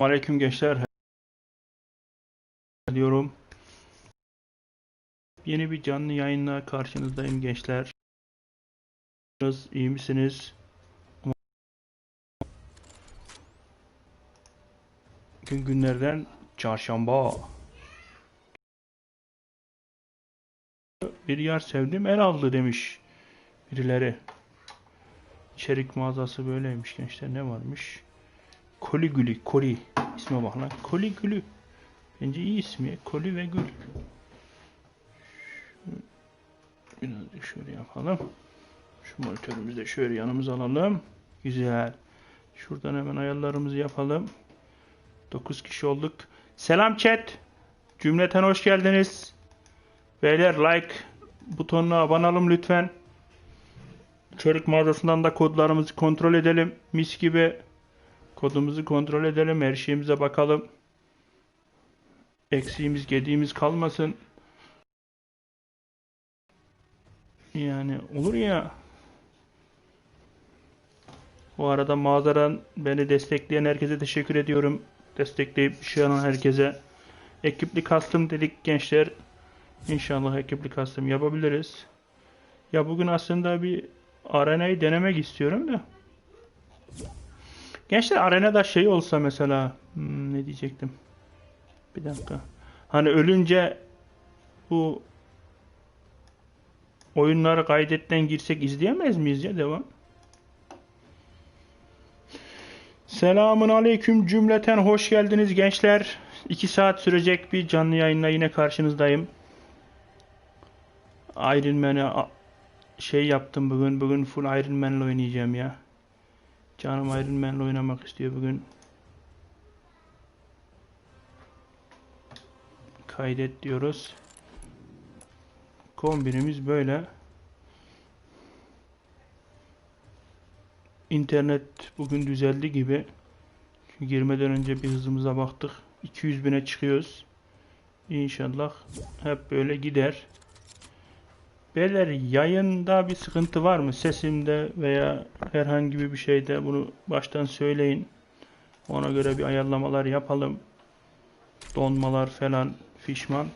Aleyküm gençler. diyorum. Yeni bir canlı yayınla karşınızdayım gençler. Nasılsınız, iyi misiniz? Gün günlerden çarşamba. Bir yer sevdim el aldı demiş birileri. İçerik mağazası böyleymiş gençler ne varmış? Koli Gülü, Koli. İsme bak lan. Koli Gülü. Bence iyi ismi. Koli ve Gül. Birazcık şöyle yapalım. Şu monitörümüzü de şöyle yanımıza alalım. Güzel. Şuradan hemen ayarlarımızı yapalım. 9 kişi olduk. Selam chat. Cümleten hoş geldiniz. Beyler like butonuna olun lütfen. İçerik mağazasından da kodlarımızı kontrol edelim. Mis gibi kodumuzu kontrol edelim. Her şeyimize bakalım. Eksiğimiz, gediğimiz kalmasın. Yani olur ya. Bu arada mağazadan beni destekleyen herkese teşekkür ediyorum. Destekleyip şey alan herkese. Ekipli custom dedik gençler. İnşallah ekipli custom yapabiliriz. Ya bugün aslında bir arenayı denemek istiyorum da. Gençler arenada şey olsa mesela hmm, ne diyecektim? Bir dakika. Hani ölünce bu oyunları kaydetten girsek izleyemez miyiz ya devam? Selamun aleyküm cümleten hoş geldiniz gençler. 2 saat sürecek bir canlı yayınla yine karşınızdayım. Iron Man'e şey yaptım bugün. Bugün full Iron Man'le oynayacağım ya. Canım Iron Man'le oynamak istiyor bugün. Kaydet diyoruz. Kombinimiz böyle. İnternet bugün düzeldi gibi. Çünkü girmeden önce bir hızımıza baktık. 200 bine çıkıyoruz. İnşallah hep böyle gider. Beyler yayında bir sıkıntı var mı? Sesimde veya herhangi bir şeyde bunu baştan söyleyin. Ona göre bir ayarlamalar yapalım. Donmalar falan fişman.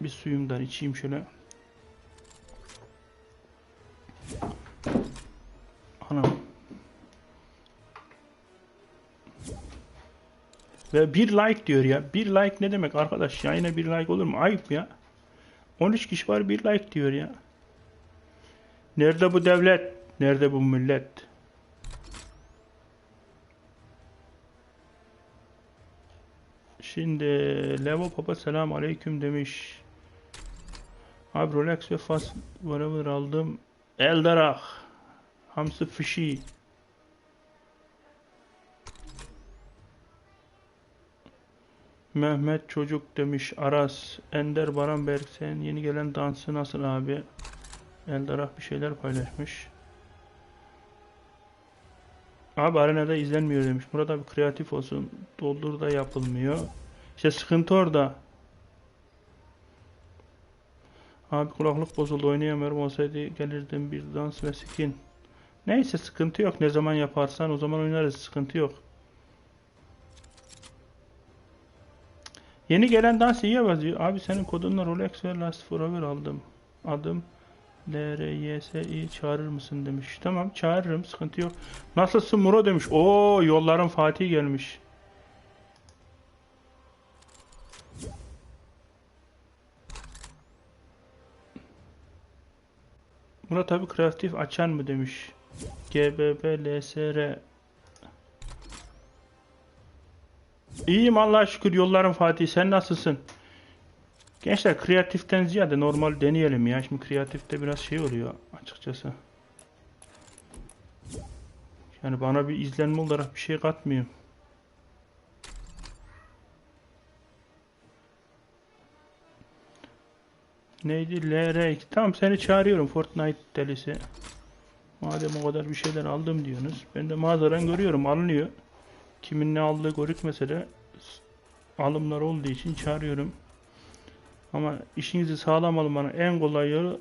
Bir suyumdan içeyim şöyle. Anam. Ve bir like diyor ya. Bir like ne demek arkadaş? Yayına bir like olur mu? Ayıp ya. 13 kişi var bir like diyor ya. Nerede bu devlet? Nerede bu millet? Şimdi Levo Papa selam aleyküm demiş. Abi Rolex ve Fast whatever aldım. Eldarah. Hamsi Fişi. Mehmet Çocuk demiş. Aras. Ender Baranberk sen yeni gelen dansı nasıl abi? Eldarah bir şeyler paylaşmış. Abi arenada izlenmiyor demiş. Burada bir kreatif olsun. Doldur da yapılmıyor. İşte sıkıntı orada. Abi kulaklık bozuldu oynayamıyorum olsaydı gelirdim bir dans ve skin. Neyse sıkıntı yok. Ne zaman yaparsan o zaman oynarız. Sıkıntı yok. Yeni gelen dans iyi yazıyor. Abi senin kodunla Rolex ve Last Forever aldım. Adım LRYS'i çağırır mısın demiş. Tamam çağırırım sıkıntı yok. Nasılsın Muro demiş. Oo yolların Fatih gelmiş. Murat abi kreatif açan mı demiş. GBB LSR İyiyim Allah'a şükür yolların Fatih sen nasılsın? Gençler kreatiften ziyade normal deneyelim ya. Şimdi kreatifte biraz şey oluyor açıkçası. Yani bana bir izlenme olarak bir şey katmıyor. Neydi? LR. Tamam seni çağırıyorum Fortnite delisi. Madem o kadar bir şeyler aldım diyorsunuz. Ben de mağazadan görüyorum alınıyor. Kimin ne aldığı görükmese de alımlar olduğu için çağırıyorum. Ama işinizi sağlam almanın en kolay yolu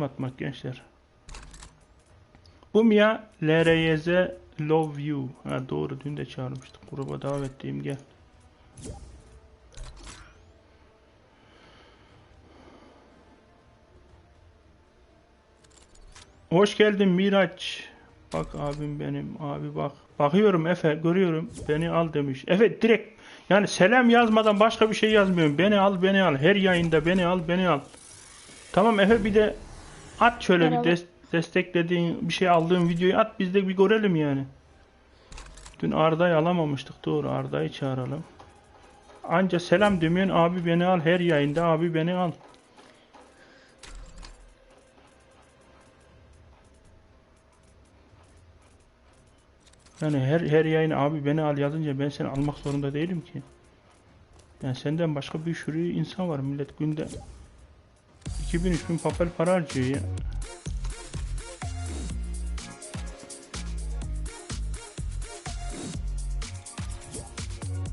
atmak gençler. Bu Mia LRYZ love you. Ha doğru dün de çağırmıştık. Gruba davetliyim gel. Hoş geldin Miraç. Bak abim benim. Abi bak. Bakıyorum Efe görüyorum. Beni al demiş. Efe direkt yani selam yazmadan başka bir şey yazmıyorum. Beni al beni al. Her yayında beni al beni al. Tamam Efe bir de at şöyle Merhaba. bir des- desteklediğin bir şey aldığın videoyu at biz de bir görelim yani. Dün Arda'yı alamamıştık doğru Arda'yı çağıralım. Anca selam demiyorsun abi beni al her yayında abi beni al. Yani her her yayın abi beni al yazınca ben seni almak zorunda değilim ki. Yani senden başka bir sürü insan var millet günde 2000-3000 papel para harcıyor ya.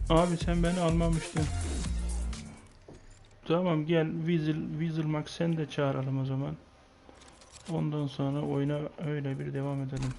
Abi sen beni almamıştın. Tamam gel Weasel, Weasel Max sen de çağıralım o zaman. Ondan sonra oyuna öyle bir devam edelim.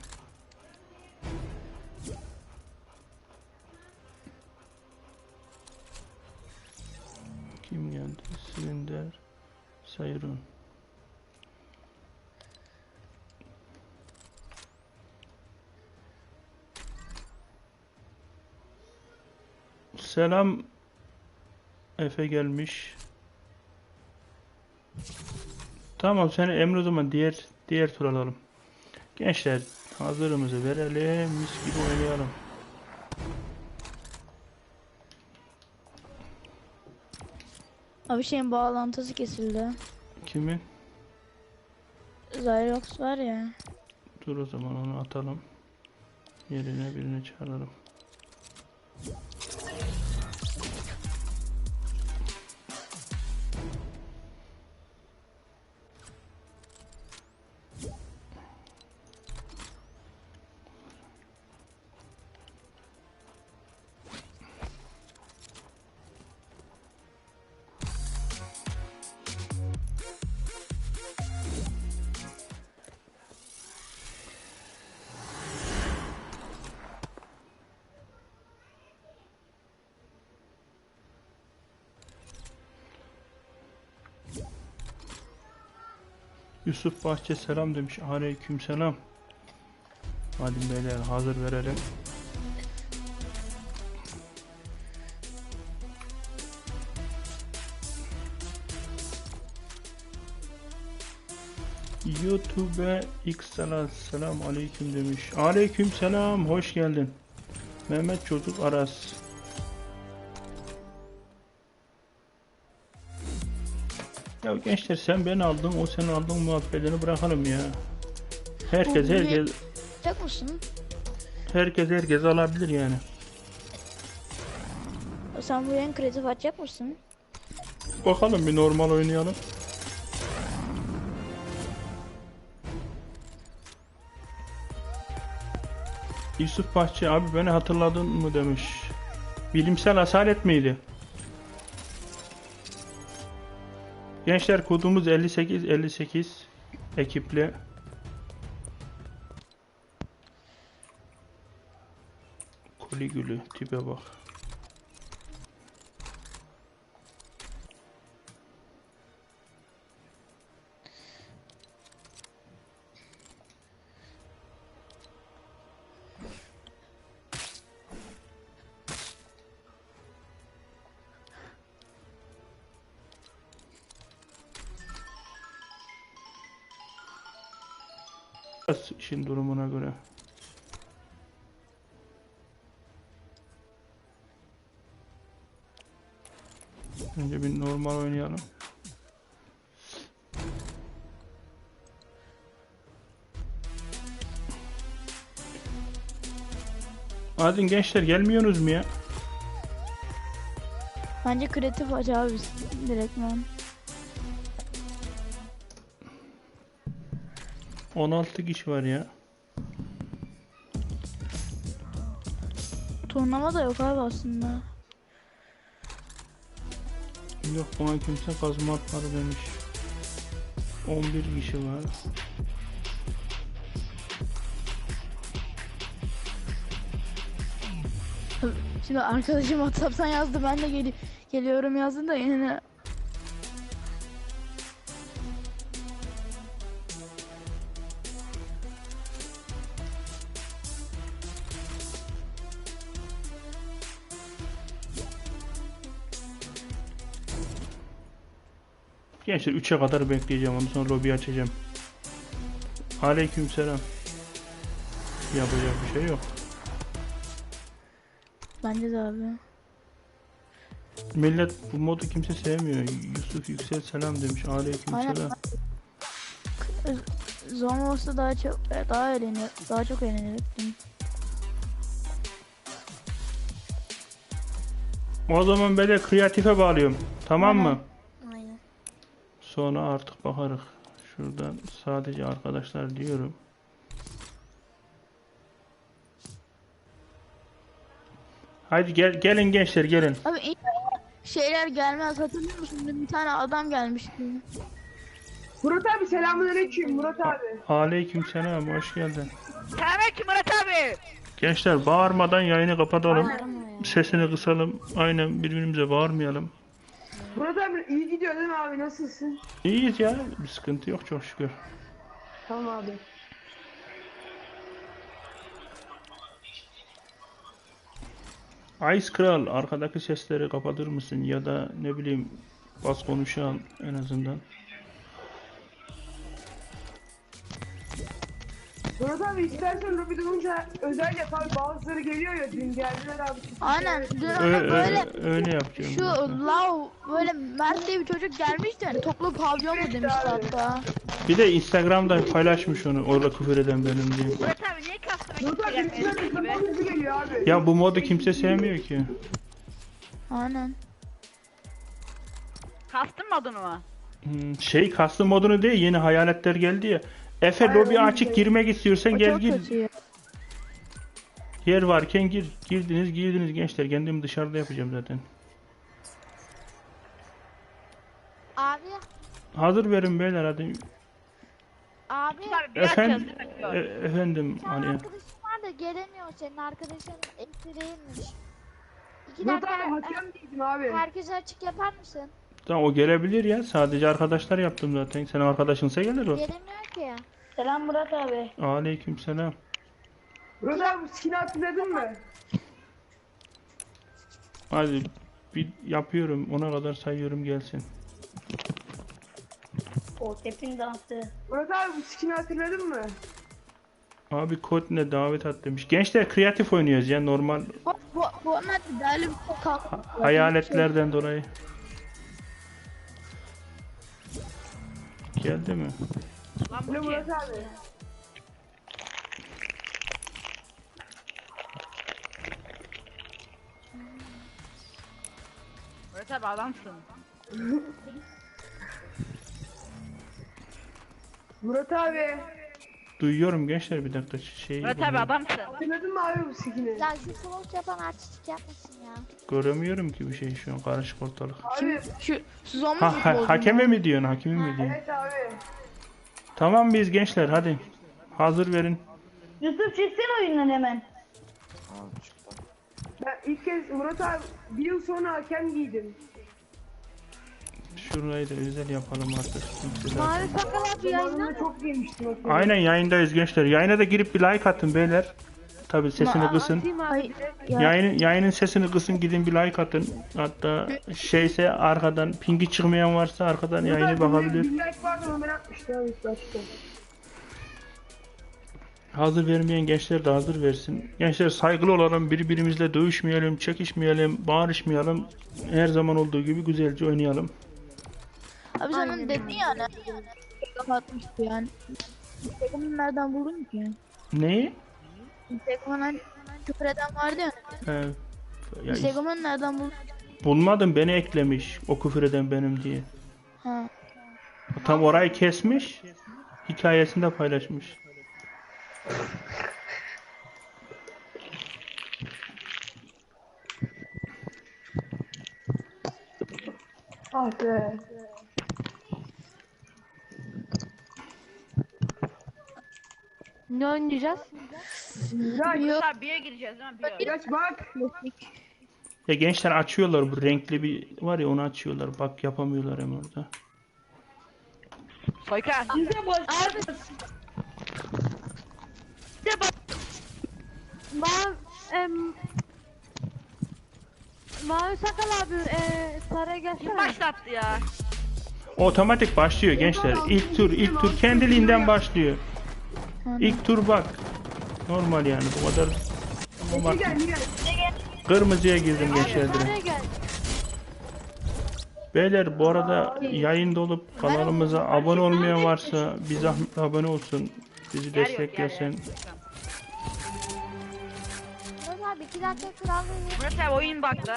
Selam Efe gelmiş. Tamam seni Emre o zaman diğer diğer tur alalım. Gençler hazırımızı verelim mis gibi oynayalım. Abi şeyin bağlantısı kesildi. Kimin? Zyrox var ya. Dur o zaman onu atalım. Yerine birini çağıralım. Yusuf Bahçe selam demiş. Aleyküm selam. Hadi beyler hazır verelim. YouTube X selam aleyküm demiş. Aleyküm selam hoş geldin. Mehmet Çocuk Aras. Ya gençler sen beni aldın o senin aldığın muhabbetini bırakalım ya. Herkes ne- herkes Yapacak mısın? herkes herkes alabilir yani. Sen bu yayın kreatif açacak mısın? Bakalım bir normal oynayalım. Yusuf Bahçe abi beni hatırladın mı demiş. Bilimsel asalet miydi? Gençler kodumuz 58 58 ekiple. Koligülü tipe bak. Önce bir normal oynayalım. Hadi gençler gelmiyorsunuz mu ya? Bence kreatif aç abi direktman. 16 kişi var ya. Turnuva da yok abi aslında. Yok bana kimse kazma atmadı demiş. 11 kişi var. Şimdi arkadaşım WhatsApp'tan yazdı ben de gel geliyorum yazdı da yine Gençler 3'e kadar bekleyeceğim. Ondan sonra lobi açacağım. Aleykümselam. Yapacak bir şey yok. bence de abi. Millet bu modu kimse sevmiyor. Yusuf Yüksel selam demiş. Aleykümselam. Zon olsa daha çok daha eğlenir daha çok eğlenirdim. O zaman böyle kreatife bağlıyorum. Tamam mı? Sonra artık bakarız. Şuradan sadece arkadaşlar diyorum. Haydi gel gelin gençler gelin. Abi inşallah şeyler gelmez hatırlıyor musun? Bir tane adam gelmişti. Murat abi selamünaleyküm Murat abi. Aleykümselam hoş geldin. Selamünaleyküm Murat abi. Gençler bağırmadan yayını kapatalım. Sesini kısalım. Aynen birbirimize bağırmayalım. Murat abi iyi gidiyor değil mi abi nasılsın? İyiyiz ya. Bir sıkıntı yok çok şükür. Tamam abi. Ice Kral arkadaki sesleri kapatır mısın ya da ne bileyim bas konuşan en azından. Murat abi istersen Ruby olunca özel yap abi bazıları geliyor ya dün geldiler abi. Aynen. Dün ona Öyle, böyle öyle, yapacağım. şu zaten. lav böyle Mert diye bir çocuk gelmişti hani toplu pavyon mu demişti hatta. Bir de Instagram'da paylaşmış onu orada küfür eden benim diye. Murat abi niye kastına Murat abi gittin bizden de zaman hızlı geliyor abi. Ya bu modu kimse sevmiyor ki. Aynen. Kastın mı adını mı? Hmm, Şey kastım modunu değil yeni hayaletler geldi ya. Efe Aynen, lobi açık girmek istiyorsan O gel gir. Yer varken gir. Girdiniz girdiniz gençler. Kendim dışarıda yapacağım zaten. Abi, Hazır verin beyler hadi. abi, Efendim, e- efendim hani arkadaşın var da gelemiyor senin arkadaşın eksi değilmiş. İki Murat dakika hakem değildim abi. herkese açık yapar mısın? Tamam o gelebilir ya. Sadece arkadaşlar yaptım zaten. Senin arkadaşınsa gelir o. Gelemiyor ki. Selam Murat abi. Aleykümselam. Murat abi skin hatırladın mı? Hadi bir yapıyorum. Ona kadar sayıyorum gelsin. O tepin dansı. Murat abi bu skin hatırladın mı? Abi kod ne davet at demiş. Gençler kreatif oynuyoruz ya normal Bu, bu, bu Mert değerli bir şey kalktı. hayaletlerden dolayı. Geldi mi? Lan bu Murat kim? abi? Murat abi adamsın. Murat abi. Duyuyorum gençler bir dakika şey Murat abi adamsın. Hatırladın mı abi bu skin'i? Ya şu slot yapan artistik yapmasın ya. göremiyorum ki bir şey şu an karışık ortalık. Abi. Şu mu Ha, ha- hakeme mi diyorsun hakemi mi diyorsun? Evet abi. Tamam biz gençler hadi. Hazır verin. Yusuf çıksana oyundan hemen. Ben ilk kez Murat abi bir yıl sonra hakem giydim. Şurayı da özel yapalım artık. Mavi sakal abi mı? çok o skin'i. Aynen yayındayız gençler. Yayına da girip bir like atın beyler. Tabi sesini kısın. Ay, ya, Yayının, yayının sesini kısın gidin bir like atın. Hatta şeyse arkadan pingi çıkmayan varsa arkadan abi, bakabilir. Bir like vardı ama ben atmıştım abi ilk başta. Hazır vermeyen gençler de hazır versin. Gençler saygılı olalım, birbirimizle dövüşmeyelim, çekişmeyelim, bağırışmayalım. Her zaman olduğu gibi güzelce oynayalım. Abi sen onu dedin ya ne? Kapatmıştı yani. Instagram'ı nereden buldun ki? Neyi? Instagram'dan hani küfür eden vardı ya. Ya, Instagram'ı nereden buldun? bulmadım beni eklemiş o küfür eden benim diye. Ha. Tam orayı kesmiş, hikayesinde paylaşmış. Ah be. Ne oynayacağız? Miraç, abi 1'e gireceğiz değil mi? Bir. Miraç bak. Ya gençler açıyorlar bu renkli bir var ya onu açıyorlar. Bak yapamıyorlar hem orada. Soykan. Bize boş. Mavi, em, Mavi Sakal abi e, saraya Kim gelsene. başlattı ya? Otomatik başlıyor gençler. İlk tur, ilk tur kendiliğinden başlıyor. İlk tur bak. Normal yani bu kadar. Gel. kırmızıya girdim gençler. Beyler bu arada yayında olup kanalımıza abone olmayan varsa bir zahmet abone olsun. Bizi desteklesin. Murat abi oyun baktı.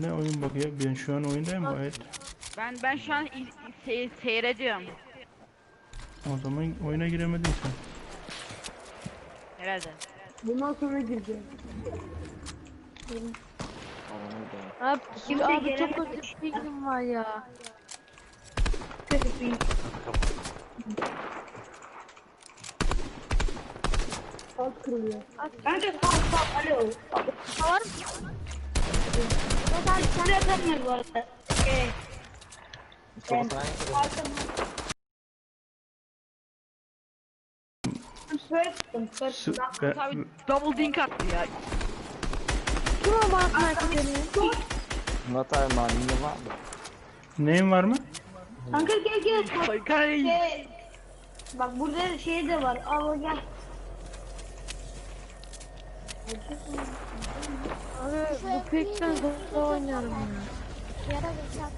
Ne oyun bak ya ben şu an oyundayım gayet. Ben ben şu an se- seyrediyorum. O zaman oyuna giremedin sen. Herhalde. Bundan sonra gireceğim. Abi, Kimse abi çok gelemez. kötü bir gün var ya. Alt kırılıyor. Kanka kalk kalk alo. var. Murat abi sen yatamıyor bu arada. Ee, ben Süper tuttum. Süper Su- tuttum. ben- Abi double dink attı ya. Kim o Sakal Murat abi malini var mı? neyin var mı? Kanka gel gel. Bak, Soykan iyi. Gel. Bak burada şey de var. Al gel. Abi bu pekten zor oynuyorum ya. Ara bir saat.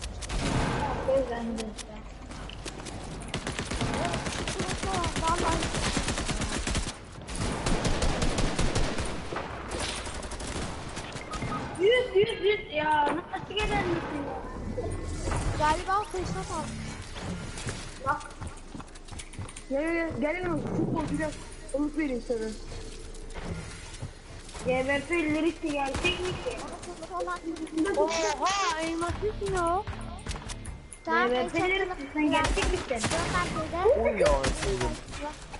Gel ben de. Vallahi Yüz yüz ya. Nasıl gelir misin ya? galiba fırsat aldım. Gel gel gel. Gel lan futbol biraz. Umut vereyim sana. GBP lirisi gerçek mi ki? Oha elmasız o? Tamam, GBP lirisi sen gerçek misin? Dön merkeze.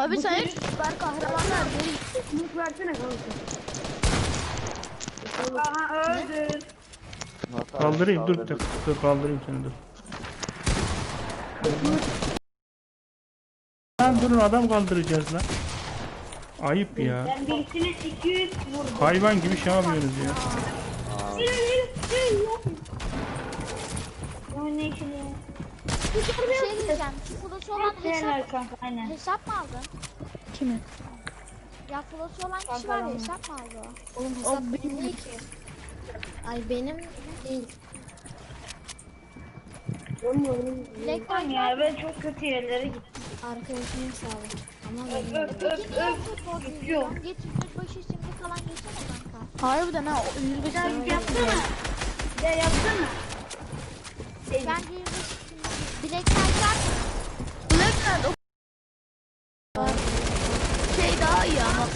Abi sen hiç süper kahramanlar değil. Umut versene kanka. Aha öldü. Murat abi Kaldırayım dur bir dakika dur, kaldırayım seni dur. Lan durun adam kaldıracağız lan. Ayıp ya. Ben birisine 200 vurdum. Hayvan gibi şey yapıyorsunuz ya. Yürü. Oynayışını. Bir şey diyeceğim. Şu olan hesap, kanka aynen. hesap mı aldın? Kimi? Ya flotu olan kişi var ya hesap mı aldı o? Oğlum hesap benim değil ki. Ay benim değil. Black Tamam ya ben çok kötü yerlere gittim. Arkadaşımın hesabı. Ama Öp benim. öp öp öp. Yok. izliyorsun? Git yüzbaşı şimdi falan geçsene kanka. Harbiden ha. o Yüzbaşı Sen sınavı yapsana. Ya yapsana. Bence yüzbaşı şimdi Black Knight var mı? O şey daha iyi ama.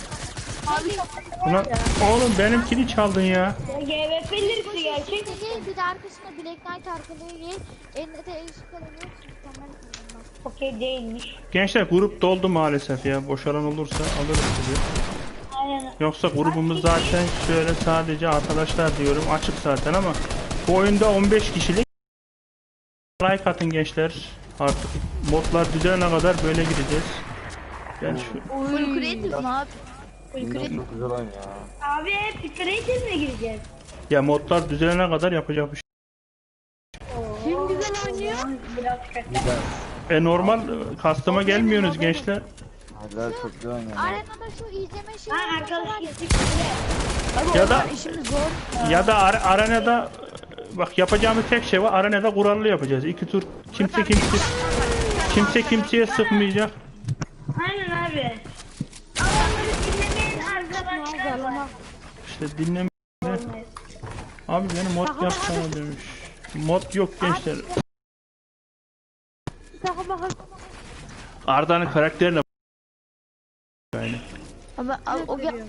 Ulan oğlum benimkini çaldın ya. GBP lirisi gerçek? Peki bir de arkasına Black Knight arkalığı gel. Elinde de. Mükemmel kullanmak. Okey değilmiş. Gençler grup doldu maalesef ya. Boşalan olursa alırız sizi. Aynen. Yoksa grubumuz zaten şöyle sadece arkadaşlar diyorum açık zaten ama bu oyunda 15 kişilik like atın gençler. Artık modlar düzelene kadar böyle gideceğiz. Ben şu Full creative mi abi? Full creative. çok güzel oyun ya. Abi hep Creative mi gireceğiz? ya modlar düzelene kadar yapacak bir şey. Kim güzel oynuyor? E normal e, customer gelmiyorsunuz gençler. Hadiler çok güzel oynuyor. ya. Arenada şu izleme şeyi Ha var arkadaş ya. da İşimiz zor. ya da ar- arenada e, bak yapacağımız tek şey var. Arenada kurallı yapacağız. İki tur kimse kimse kimse kimseye sıkmayacak. Aynen abi. Adamları dinlemeyen arkadaşlar var. İşte dinleme. Abi beni mod yapsana demiş. Mod yok gençler. Arda'nın karakterine yani. Ama abi, o gel.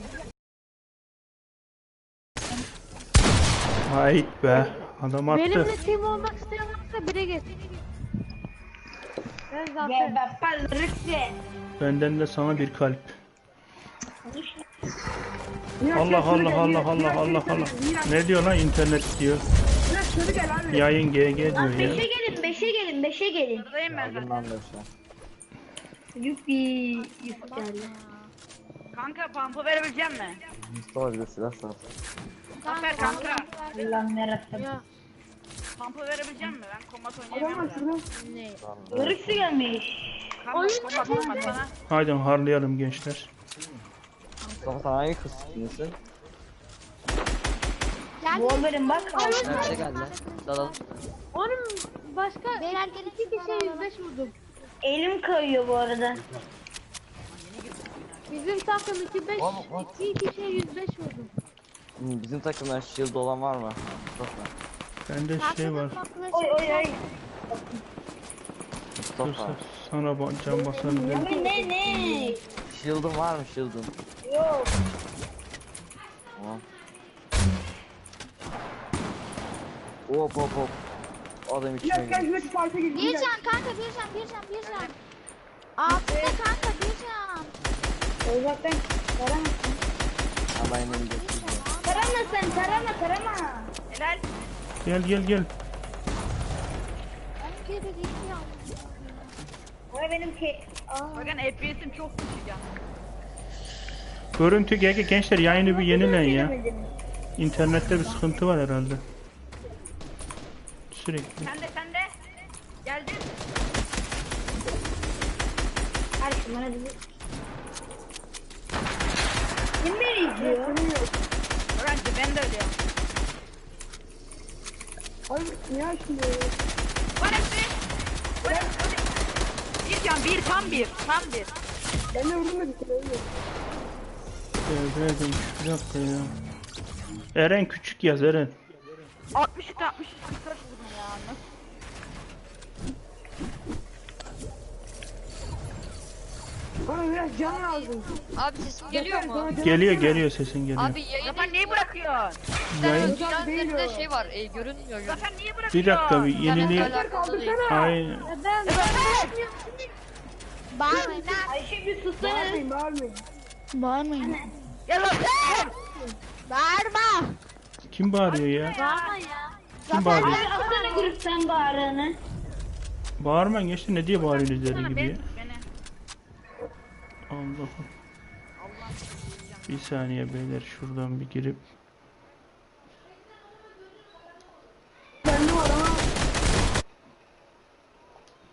Hayt be. Adam attı. Benimle team olmak isteyen varsa bire geç. Ben zaten. Benden de sana bir kalp. Allah Allah Allah Allah Allah Allah. Ne diyor lan internet diyor. Yayın GG diyor ya. 5'e gelin 5'e gelin 5'e gelin. Buradayım ben zaten. de. Yuppi. Geldi. Kanka pampa verebilecek mi? Mustafa bize silah sat. Zafer kanka. Allah'ım yarabbim. Ya Pampa verebilecek mi? Ben kombat Adam oynayamam. var da. şurada. ne? Irıksı gelmiş. Kanka kombat kombat sana. Haydi harlayalım gençler. Mustafa sen hangi kız sikinisin? Wolverine bak. Nerede geldi? Dalalım. Oğlum başka Beyler iki kişiye 105 vurdum. Elim kayıyor bu arada. Bizim takım 2 5 Oğlum, 2 kişiye 105 vurdum. Bizim takımdan shield olan var mı? Mustafa. Bende şey var. Oy oy oy. Dur Mustafa. sana ba- can basabilirim. Abi ne ne? Shield'ın var mı shield'ın? Yok. Tamam. Hop hop hop. Adam içine Miraç gel girdi. şuradaki parka gir. Bir can kanka bir can bir can bir can. Altında kanka bir can. Uzaktan tarama. Hemen önünde. Tarama sen tarama tarama. Helal. Gel gel gel. Ya. Ama benimki. Aa. Bakın FPS'im çok düşük ya. Görüntü GG gençler yayını bir yenileyin ya. İnternette bir sıkıntı var herhalde. Sürekli. Sen de sen de. Geldin. Kardeşim bana bizi. Kim beni izliyor? Ben de öyle ya. Ay. Var hepsi. Var hepsi. Bir can bir tam bir. Tam bir. Ben de vurdum da bir kere öyle. Devredim bir dakika ya. Eren küçük yaz Eren. 63 63 44 vurdum ya. Nasıl? Bana biraz can lazım. Abi sesim geliyor mu? Geliyor geliyor sesin geliyor. Abi yayın Zafer niye bırakıyorsun? Yayın. Hocam değil o. şey var. E, görünmüyor. görünmüyor. Zafer niye bırakıyorsun? Bir dakika bir yeniliği. alakalı değil. Aynen. Bağırmayın lan. Ayşe bir sussana. Bağırmayın bağırmayın. Bağırmayın. Ya Zafer! Bağırma. Kim bağırıyor ya? Bağırma ya. Kim bağırıyor? Abi atsana gruptan bağırını. Bağırma gençler ne diye bağırıyorsunuz deli gibi ya? Allah'ım. Bir saniye beyler şuradan bir girip